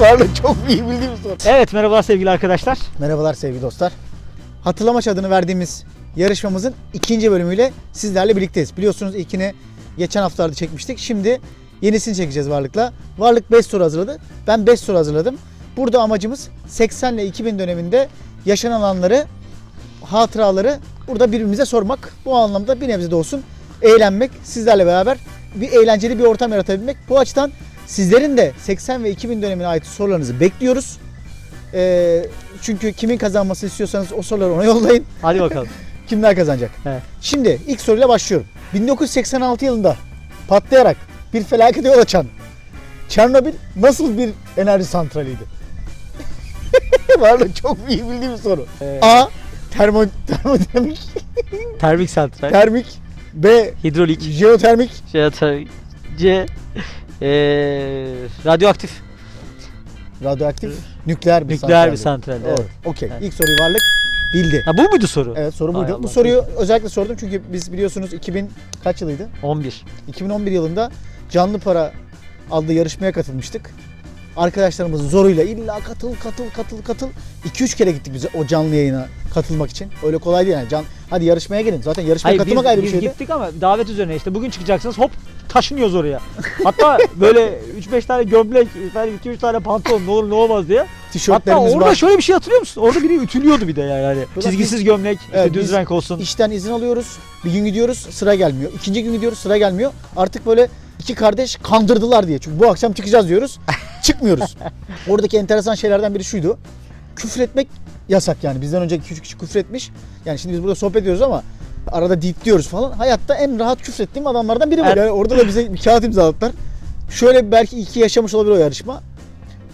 Varlık çok iyi bildiğim soru. Evet merhabalar sevgili arkadaşlar. Merhabalar sevgili dostlar. Hatırlamaç adını verdiğimiz yarışmamızın ikinci bölümüyle sizlerle birlikteyiz. Biliyorsunuz ilkini geçen haftalarda çekmiştik. Şimdi yenisini çekeceğiz Varlık'la. Varlık 5 soru hazırladı. Ben 5 soru hazırladım. Burada amacımız 80 ile 2000 döneminde yaşanan anları, hatıraları burada birbirimize sormak. Bu anlamda bir nebze de olsun eğlenmek, sizlerle beraber bir eğlenceli bir ortam yaratabilmek. Bu açıdan sizlerin de 80 ve 2000 dönemine ait sorularınızı bekliyoruz. Ee, çünkü kimin kazanmasını istiyorsanız o soruları ona yollayın. Hadi bakalım. Kimler kazanacak? Evet. Şimdi ilk soruyla başlıyorum. 1986 yılında patlayarak bir felakete yol açan Çernobil nasıl bir enerji santraliydi? Varlık çok iyi bildiğim bir soru. Ee, A. Termo, termodinamik, termik santral, termik. B. hidrolik, Jeotermik. tabii, C, ee, radyoaktif, Radyoaktif. Nükleer bir nükleer bir santraldi. santral. Doğru. Evet. Okey. Evet. İlk soruyu Varlık bildi. Ha, bu muydu soru? Evet soru Hay buydu. Allah, Bu soruyu özellikle sordum çünkü biz biliyorsunuz 2000 kaç yılıydı? 11. 2011 yılında Canlı Para adlı yarışmaya katılmıştık. Arkadaşlarımızın zoruyla illa katıl katıl katıl katıl 2-3 kere gittik biz o canlı yayına katılmak için. Öyle kolay değil yani. Can, hadi yarışmaya gelin. Zaten yarışmaya Hayır katılmak biz, ayrı bir biz şeydi. gittik ama davet üzerine işte bugün çıkacaksınız hop taşınıyoruz oraya. Hatta böyle 3-5 tane gömlek, 2-3 tane pantolon ne olur ne olmaz diye. Hatta orada var. şöyle bir şey hatırlıyor musun? Orada biri ütülüyordu bir de yani. Burada çizgisiz gömlek, işte Evet, düz renk olsun. İşten izin alıyoruz. Bir gün gidiyoruz sıra gelmiyor. İkinci gün gidiyoruz sıra gelmiyor. Artık böyle iki kardeş kandırdılar diye. Çünkü bu akşam çıkacağız diyoruz. Çıkmıyoruz. Oradaki enteresan şeylerden biri şuydu. Küfür etmek yasak yani. Bizden önce 2-3 kişi küfür etmiş. Yani şimdi biz burada sohbet ediyoruz ama arada deep diyoruz falan. Hayatta en rahat küfür ettiğim adamlardan biri bu. Evet. Yani orada da bize bir kağıt imzaladılar. Şöyle belki iki yaşamış olabilir o yarışma.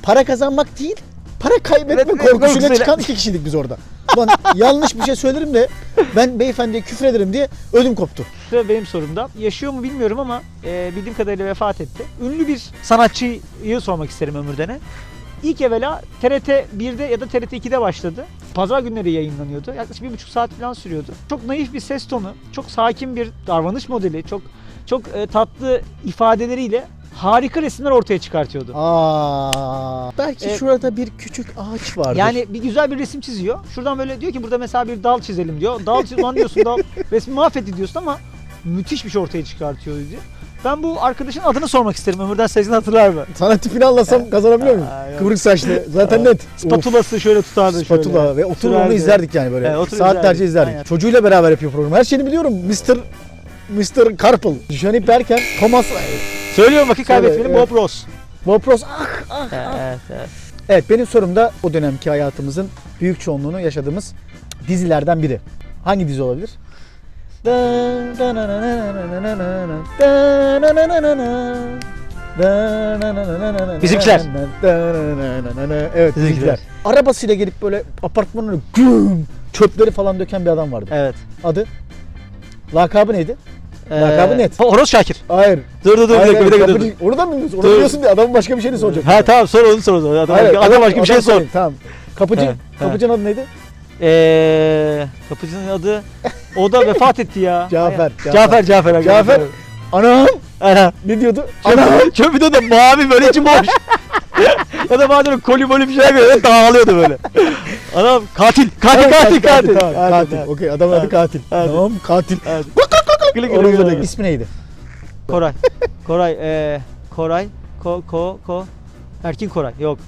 Para kazanmak değil, para kaybetme Evet, evet, korkusuyla korkusuyla. çıkan iki kişiydik biz orada. Ulan yanlış bir şey söylerim de ben beyefendiye küfür ederim diye ödüm koptu. Ve benim sorumda. Yaşıyor mu bilmiyorum ama e, bildiğim kadarıyla vefat etti. Ünlü bir sanatçıyı sormak isterim Ömürden'e. İlk evvela TRT 1'de ya da TRT 2'de başladı. Pazar günleri yayınlanıyordu. Yaklaşık bir buçuk saat falan sürüyordu. Çok naif bir ses tonu, çok sakin bir davranış modeli, çok çok e, tatlı ifadeleriyle harika resimler ortaya çıkartıyordu. Aa, belki Evet. şurada bir küçük ağaç vardır. Yani bir güzel bir resim çiziyor. Şuradan böyle diyor ki burada mesela bir dal çizelim diyor. Dal çiz diyorsun dal resmi mahvetti diyorsun ama müthiş bir şey ortaya çıkartıyor diyor. Ben bu arkadaşın adını sormak isterim. Ömürden Sezgin hatırlar mı? sana tipini anlasam kazanabiliyor muyum? Aa, yok. Kıvırık saçlı. Zaten net. Spatulası şöyle tutardı şöyle. Spatula ve oturur onu Sürerdi. izlerdik yani böyle. Evet, oturur Saatlerce izlerdik. izlerdik. Aynen. Çocuğuyla beraber yapıyor programı. Her şeyini biliyorum. Mr. Mr. Carpel. Johnny Perken, Thomas Söylüyorum vakit Söyle, kaybetmeyelim evet. Bob Ross. Bob Ross. Ah, ah. Evet, evet. Evet benim sorum da o dönemki hayatımızın büyük çoğunluğunu yaşadığımız dizilerden biri. Hangi dizi olabilir? Bizimkiler. Evet Bizimkiler. Arabasıyla gelip böyle apartmanın güm çöpleri falan döken bir adam vardı. Evet. Adı? Lakabı neydi? Lakabı net. Horoz Şakir. Hayır. Dur dur dur bir Hayır, dakika bir dakika lakabı dur. değil. Onu da mı biliyorsun? Onu biliyorsun diye adamın başka bir şeyini soracak. Ha tamam sor onu sor. onu. Adam, Hayır, adam başka bir şey adam sor. Tamam. Kapıcı, kapıcının adı neydi? Eee kapıcının adı o da vefat etti ya. Cafer, Cafer Cafer. Cafer. Cafer. Anam! Ana. Ne diyordu? Anam! Çöp, çöpü de mavi böyle içi boş. ya da bazen koli moli bir şey böyle dağılıyordu böyle. Adam katil, katil, katil, katil. Tamam, katil. Okey, adamın adı katil. Hadi. Tamam, katil. Evet. Gülü gülü Onun üzerine ismi neydi? Koray. Koray. eee Koray. Ko, ko, ko. Erkin Koray. Yok.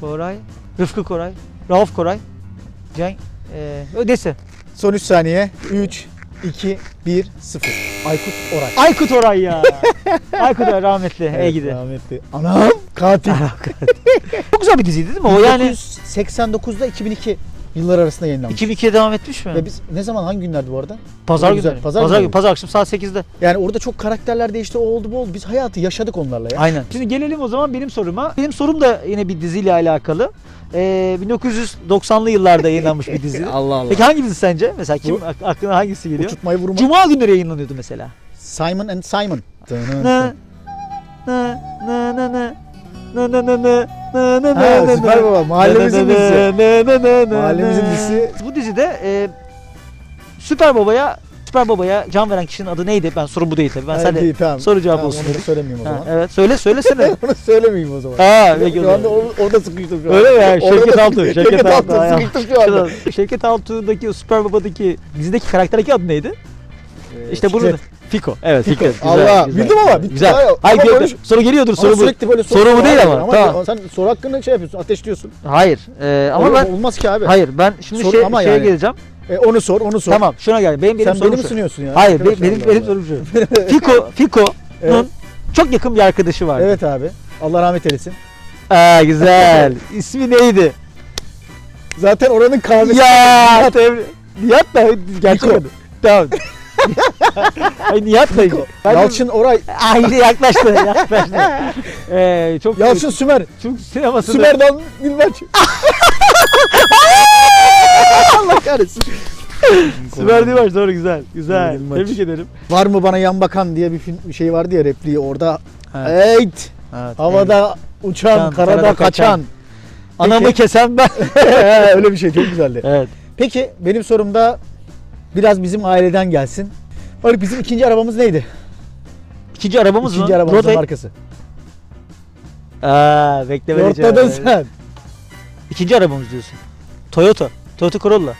Koray. Rıfkı Koray. Rauf Koray. Cenk. Eee ödesi. Son 3 saniye. 3, 2, 1, 0. Aykut Oray. Aykut Oray ya. Aykut Oray rahmetli. Evet, Evet, gidi. Rahmetli. Anam! Katil. Çok güzel bir diziydi değil mi? O yani 1989'da 2002 yıllar arasında yayınlanmış. 2002'ye devam etmiş mi? Ve biz ne zaman hangi günlerdi bu arada? Pazar Çok günü. güzel. Pazar, Pazar pazar, günü. pazar akşam saat 8'de. Yani orada çok karakterler değişti, o oldu bu oldu. Biz hayatı yaşadık onlarla ya. Aynen. Şimdi gelelim o zaman benim soruma. Benim sorum da yine bir diziyle alakalı. Ee, 1990'lı yıllarda yayınlanmış bir dizi. Allah Allah. Peki hangi dizi sence? Mesela kim Bu- ak- aklına hangisi geliyor? Uçurtmayı vurma. Cuma günleri yayınlanıyordu mesela. Simon and Simon. Na na na na na na na na na na na Ha, na Süper na. Baba. Mahallemizin Na dizisi. na na na na Mahallemizin dizisi. Bu dizide e, Süper Baba'ya Süper Baba'ya can veren kişinin adı neydi? Ben sorum bu değil tabii. Ben Ha, de iyi, tamam. soru cevap Tamam, olsun Onu söylemeyeyim o Ha, zaman. evet söyle söylesene. onu söylemeyeyim o zaman. ha peki Şu anda or- orada sıkıştım şu an. Öyle mi ya? Orada Şevket Altun. Şevket, Altun. Sıkıştım şu anda. Şevket Altun'daki Süper Baba'daki dizideki karakterdeki adı neydi? Ee, İşte bunu. Fiko. Evet Fiko. Fiko. Allah, güzel. bildim ama bitti. Güzel. Hayır, Hayır, ama böyle- soru geliyordur Ama soru bu. sürekli böyle soru, soru bu değil soruyorlar. ama, tamam. Sen soru hakkında şey yapıyorsun, ateşliyorsun. Hayır. Ee, ama Öyle ben olmaz ki abi. hayır ben şimdi Soru şey, ama şeye yani. geleceğim. E, onu sor, onu sor. Tamam şuna gel. Benim benim Sen sorum beni mi sunuyorsun ya? Hayır benim benim, benim sorum şu. Fiko Fiko'nun Evet. çok yakın bir arkadaşı vardı. Evet abi. Allah rahmet eylesin. Aa güzel. İsmi neydi? Zaten oranın kahvesi. ya tebrik. Nihat da gerçek adı. Tamam. Ay Nihat. Ben Yalçın Oray. Aynı yaklaştı. yaklaştı. Ee, çok Yalçın Sümer. Türk sinemasında Sümer'dan Bilmem. Allah kahretsin. Süper mi? Doğru güzel. Güzel. Yılmaç. Tebrik ederim. Var mı bana yan bakan diye bir film bir şey vardı ya repliği orada. Evet. Eyt. Havada uçan, Uçan, karada, karada kaçan. kaçan. Anamı Peki. kesen ben. Öyle bir şey çok güzeldi. evet. Peki benim sorum da biraz bizim aileden gelsin. Bak bizim ikinci arabamız neydi? İkinci arabamız İkinci mı? arabamızın Broadway- markası. Aa, beklemeli Yortladın cevap. sen. İkinci arabamız diyorsun. Toyota. Toyota Corolla.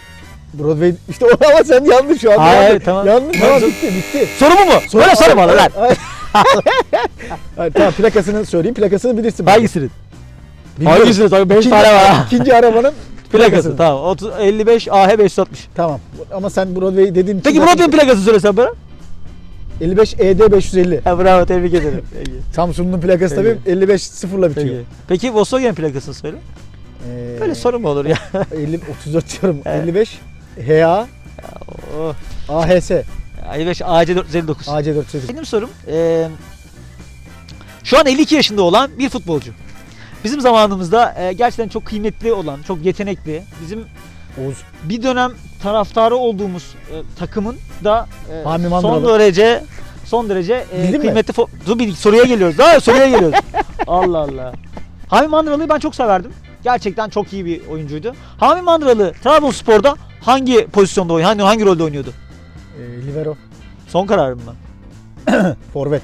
Broadway işte o ama sen yanlış şu an. Hayır, tamam. Yanlış. Tamam. Bitti bitti. Soru mu bu? Böyle soru mu lan? Hayır, hayır. Hayır, tamam plakasını söyleyeyim. Plakasını bilirsin. Hangisinin? Bilmiyorum. Hangisini? Tabii 5 İkinci- tane var. ha. İkinci arabanın Plakası tamam. 30, 55 AH 560. Tamam. Ama sen Broadway dediğin için Peki zaten- Broadway'in plakası söylesen bana. 55 ED 550. Ha, bravo tebrik ederim. Peki. Samsun'un plakası tabii Peki. 55 sıfırla bitiyor. Peki. Peki Volkswagen plakasını söyle. Ee, Böyle soru mu olur ya? 50 34 diyorum. Evet. 55 HA Oh. AHS 55 AC 459. AC 408. Benim sorum eee, şu an 52 yaşında olan bir futbolcu. Bizim zamanımızda eee, gerçekten çok kıymetli olan, çok yetenekli, bizim Oğuz. bir dönem taraftarı olduğumuz e, takımın da e, Hami son Mandıralı. derece son derece e, Bildin mi? kıymetli fo- Dur bir soruya geliyoruz. Daha soruya geliyoruz. Allah Allah. Hami Mandıralı'yı ben çok severdim. Gerçekten çok iyi bir oyuncuydu. Hami Mandıralı Trabzonspor'da hangi pozisyonda oynuyordu? Hangi, hangi rolde oynuyordu? Ee, Libero. Son kararım ben. Forvet.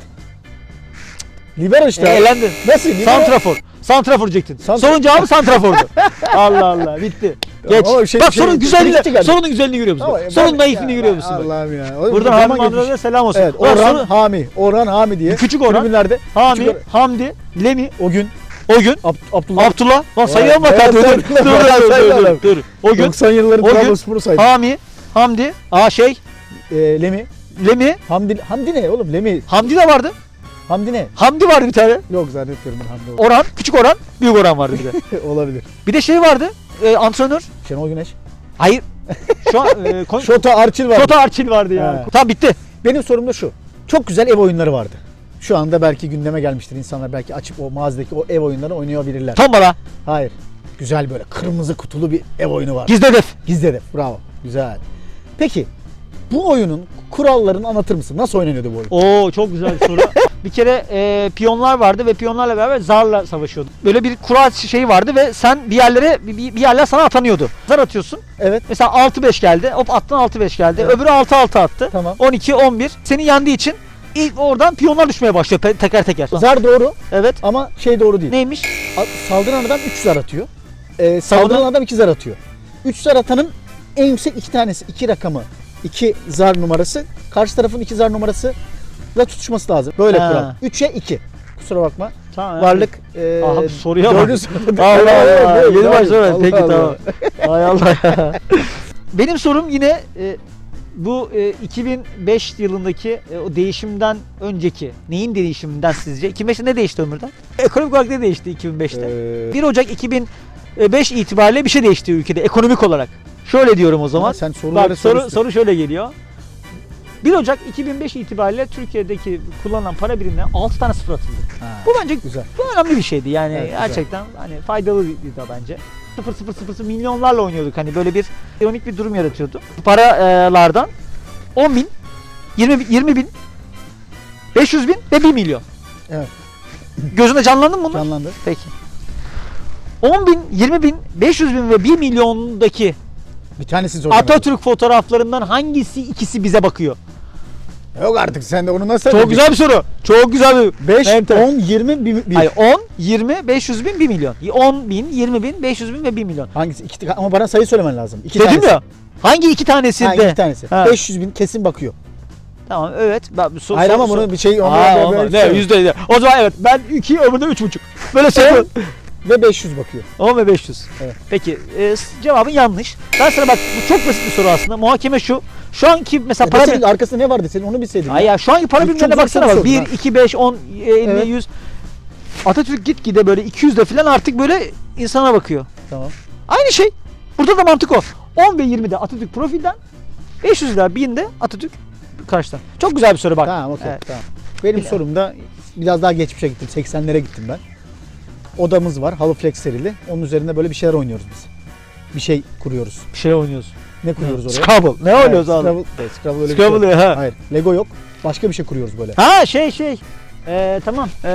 Libero işte. E, elendin. Nasıl? Libero? Santrafor. Santrafor diyecektin. Santra- Sorun cevabı santrafordu. Allah Allah bitti. Geç. Ama şey- Bak şey- sorunun güzelliğini, galiba. sorunun güzelliğini görüyor musun? Ama bak? sorunun ben- naifliğini ya, görüyor musun? bak? Allah'ım ya. O Buradan zaman geçmiş. Mandıralı'ya selam olsun. Evet, Ulan Orhan soru- Hami. Orhan Hami diye. Küçük Orhan. Tribünlerde Hami, Küçük Hamdi, Lemi, o gün o gün, Ab- Abdullah Abdullah. Lan sayalım bayağı bakalım. Dur, dur, dur, dur, dur, dur. O gün 90 yılların o gün- Trabzonspor'u saydı. Hami, Hamdi, aa şey, Ee, Lemi. Lemi, Hamdi, Hamdi ne oğlum? Lemi. Hamdi de vardı. Hamdi ne? Hamdi vardı bir tane. Yok zannetmiyorum ben Hamdi Orhan, küçük Orhan, büyük Orhan vardı bir de. ol- olabilir. Bir de şey vardı, e, antrenör. Şenol Güneş. Hayır. Şu an e, kon- Şota Arçil var. Şota Arçil vardı ya. He. Tamam bitti. Benim sorum da şu. Çok güzel ev oyunları vardı. Şu anda belki gündeme gelmiştir. İnsanlar belki açıp o mağazadaki o ev oyunlarını oynayabilirler. Tombala, Hayır. Güzel böyle kırmızı kutulu bir ev oyunu var. gizli hedef. Gizli hedef. Bravo. Güzel. Peki bu oyunun kurallarını anlatır mısın? Nasıl oynanıyordu bu oyun? Oo çok güzel soru. bir kere e, piyonlar vardı ve piyonlarla beraber zarla savaşıyordu. Böyle bir kural şeyi vardı ve sen bir yerlere bir, bir yerler sana atanıyordu. Zar atıyorsun. Evet. Mesela 6-5 geldi. Hop attın 6-5 geldi. Evet. Öbürü 6-6 attı. Tamam. 12-11. Seni yendiği için ilk oradan piyonlar düşmeye başlıyor teker teker. Zar doğru Evet. ama şey doğru değil. Neymiş? Saldıran adam 3 zar atıyor. Ee, saldıran adam 2 zar atıyor. 3 zar atanın en yüksek iki tanesi, iki rakamı, iki zar numarası, karşı tarafın iki zar numarası ile tutuşması lazım. Böyle Ha. kural. 3'e 2. Kusura bakma. Tamam. Varlık e, bu soruya bak. dördüncü sırada- Allah Allah. Yeni. Allah Peki Allah. tamam. Hay Allah ya. Benim sorum yine e, bu e, 2005 yılındaki e, o değişimden önceki neyin değişiminden sizce? 2005'te ne değişti ömürden? Ekonomik olarak ne değişti 2005'te? Ee, 1 Ocak 2005 itibariyle bir şey değişti ülkede ekonomik olarak. Şöyle diyorum o zaman. ama sen soruları Bak soru, soru şöyle geliyor. 1 Ocak 2005 itibariyle Türkiye'deki kullanılan para birimine 6 tane sıfır atıldı. Ha, Bu bence güzel. bu önemli bir şeydi yani Evet, güzel. gerçekten hani faydalı bir da bence. 0 0 0 0 milyonlarla oynuyorduk hani böyle bir ironik bir durum yaratıyordu. Paralardan 10 bin, 20 bin, 20 bin, 500 bin ve 1 milyon. Evet. Gözünde canlandı mı bunlar? Canlandı. Peki. 10 bin, 20 bin, 500 bin ve 1 milyondaki Bir tanesi soracağım. Atatürk fotoğraflarından hangisi ikisi bize bakıyor? Yok artık sen de onu nasıl Çok güzel bir soru. Çok güzel bir 5, Evet, 10, 20, 1. Hayır 10, 20, 500 bin, 1 milyon. 10 bin, 20 bin, 500 bin ve 1 milyon. Hangisi? İki, ama bana sayı söylemen lazım. İki Dedim tanesi. ya. Hangi iki tanesinde? Ha, iki tanesi. Ha. 500 bin kesin bakıyor. Tamam evet. Ben, so- Hayır so- ama so- bunu bir şey... Aa, olmaz. Ne yüzde yüzde. O zaman evet ben 2 öbürde 3,5. Böyle şey ve 500 bakıyor. 10 ve 500. Evet. Peki e, s- cevabın yanlış. Ben sana bak bu çok basit bir soru aslında. Muhakeme şu. Şu anki mesela Ya para deseydin bir... arkasında ne vardı senin onu bilseydin. Ay ya şu anki para birimlerine baksana bak. 1, sordun ha. 2, 5, 10, 50, Evet. 100. Atatürk gitgide böyle 200'de falan artık böyle insana bakıyor. Tamam. Aynı şey. Burada da mantık o. 10 ve 20'de Atatürk profilden, 500 lira 1000'de Atatürk karşıdan. Çok güzel bir soru bak. Tamam okey. Evet. Tamam. Benim Ya. sorumda biraz daha geçmişe gittim. 80'lere gittim ben. Odamız var. Halı Flex serili. Onun üzerinde böyle bir şeyler oynuyoruz biz. Bir şey kuruyoruz. Bir şey oynuyoruz. Ne kuruyoruz oraya? Scrabble. Ne Hayır, abi? Scrabble, evet, Scrabble öyle bir şey Scrabble yok. ha. Hayır. Lego yok. Başka bir şey kuruyoruz böyle. Ha şey şey. Ee, tamam. Ee,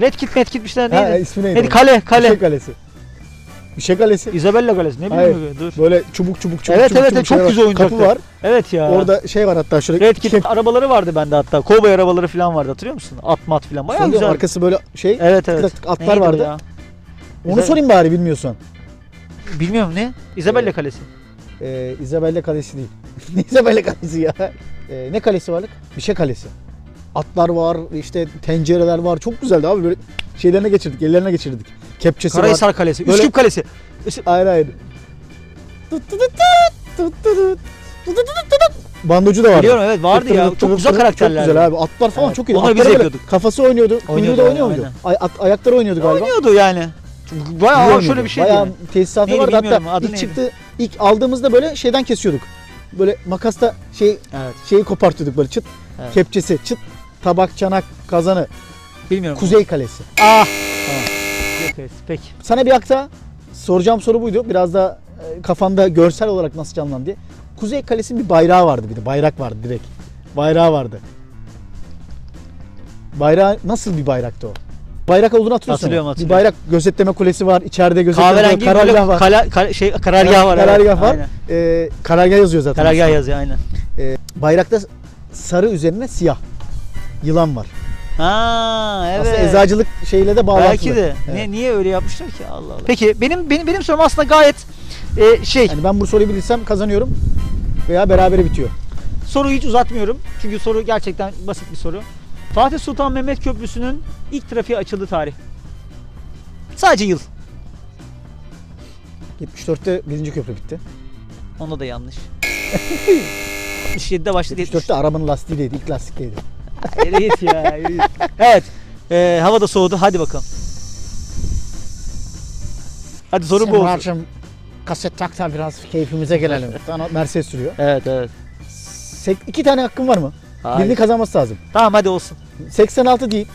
Red Kit, Red Kit bir şeyler Ha, neydi? ismi neydi? Neydi? onun? Kale, Bir kale. şey kalesi. Bir şey kalesi. Isabella Kalesi. Ne Hayır. bileyim dur. Böyle çubuk çubuk çubuk Evet, çubuk evet, çubuk çok şeyler güzel var. Kapı oyuncaklar. var. Evet ya. Orada şey var hatta şöyle. Red Kit arabaları vardı bende hatta. Kovboy arabaları falan vardı hatırlıyor musun? At mat falan. Bayağı Sonra güzel. Arkası böyle şey. Evet evet. tık tık atlar Neydi o vardı. ya? Onu Güzel. sorayım bari bilmiyorsan. Bilmiyorum ne? Isabella Evet. Kalesi. Ee, Isabella Kalesi değil. ne Isabella Kalesi ya? Ee, ne kalesi varlık? Bir şey kalesi. Atlar var, işte tencereler var. Çok güzeldi abi böyle şeylerine geçirdik, ellerine geçirdik. Kepçesi Karahisar var. Kalesi, böyle... Üsküp Kalesi. Aynen aynen. Bandocu da vardı. Biliyorum evet vardı ya. Çok güzel karakterler. Çok güzel abi. Atlar falan çok iyi. Onları Atları biz yapıyorduk. Kafası oynuyordu. Oynuyordu da oynuyor muydu? Ay, ayakları oynuyordu galiba. Oynuyordu yani. Bayağı Biliyor şöyle bir şey. Bayağı yani. tesisatı vardı. Hatta adı ilk çıktı ilk aldığımızda böyle şeyden kesiyorduk. Böyle makasta şey Evet. şeyi kopartıyorduk böyle çıt Evet. kepçesi çıt tabak çanak kazanı Bilmiyorum. Kuzey Kalesi. Ah. Evet, peki. Sana bir akta soracağım soru buydu. Biraz da e, kafanda görsel olarak nasıl canlandı diye. Kuzey Kalesi'nin bir bayrağı vardı bir de. Bayrak vardı direkt. Bayrağı vardı. Bayrağı nasıl bir bayraktı o? Bayrak olduğunu hatırlıyorsun. Hatırlıyorum, hatırlıyorum. Bir bayrak gözetleme kulesi var. İçeride gözetleme Kahverengi karargah böyle var. kala, kala- şey karargah var. Karargah var. Aynen. Ee, karargah yazıyor zaten. Karargah yazıyor aynen. Bayrakta sarı üzerine siyah. Yılan var. Ha evet. Aslında eczacılık şeyle de bağlantılı. Belki de. Evet. Ne, niye öyle yapmışlar ki Allah Allah. Peki benim benim benim sorum aslında gayet e, şey. Yani ben bu soruyu bilirsem kazanıyorum veya berabere bitiyor. Soruyu hiç uzatmıyorum. Çünkü soru gerçekten basit bir soru. Fatih Sultan Mehmet Köprüsü'nün ilk trafiğe açıldığı tarih. Sadece yıl. 74'te birinci köprü bitti. Onda da yanlış. 67'de başladı. 74'te arabanın lastiğiydi, ilk lastikteydi. Yürü git ya. yürü git. evet. E, hava da soğudu. Hadi bakalım. Hadi soru bu olsun. Semra'cığım kaset tak da biraz keyfimize gelelim. Sana Mercedes sürüyor. Evet evet. Sek iki tane hakkın var mı? Hayır. Birini kazanması lazım. Tamam hadi olsun. 86 değil.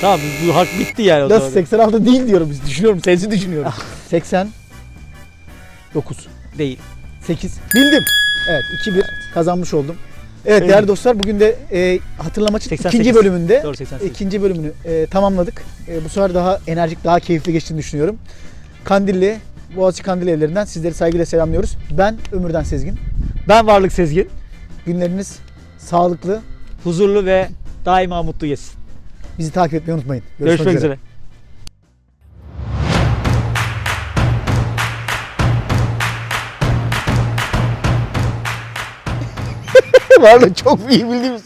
Tamam bu hak bitti yani o Nasıl zaman. 86 değil diyorum biz düşünüyorum. Sensi düşünüyorum. 89. Değil. 8. Bildim. Evet 2-1 kazanmış oldum. Evet Öyle. değerli dostlar bugün de e, hatırlamaçın 88. ikinci bölümünde Doğru 88. ikinci bölümünü e, tamamladık. E, bu sefer daha enerjik, daha keyifli geçtiğini düşünüyorum. Kandilli, Boğaziçi Kandilli evlerinden sizleri saygıyla selamlıyoruz. Ben Ömürden Sezgin. Ben Varlık Sezgin. Günleriniz sağlıklı. Huzurlu ve daima mutlu geçsin. Bizi takip etmeyi unutmayın. Görüşmek, üzere. Varlık çok iyi bildiğim soru.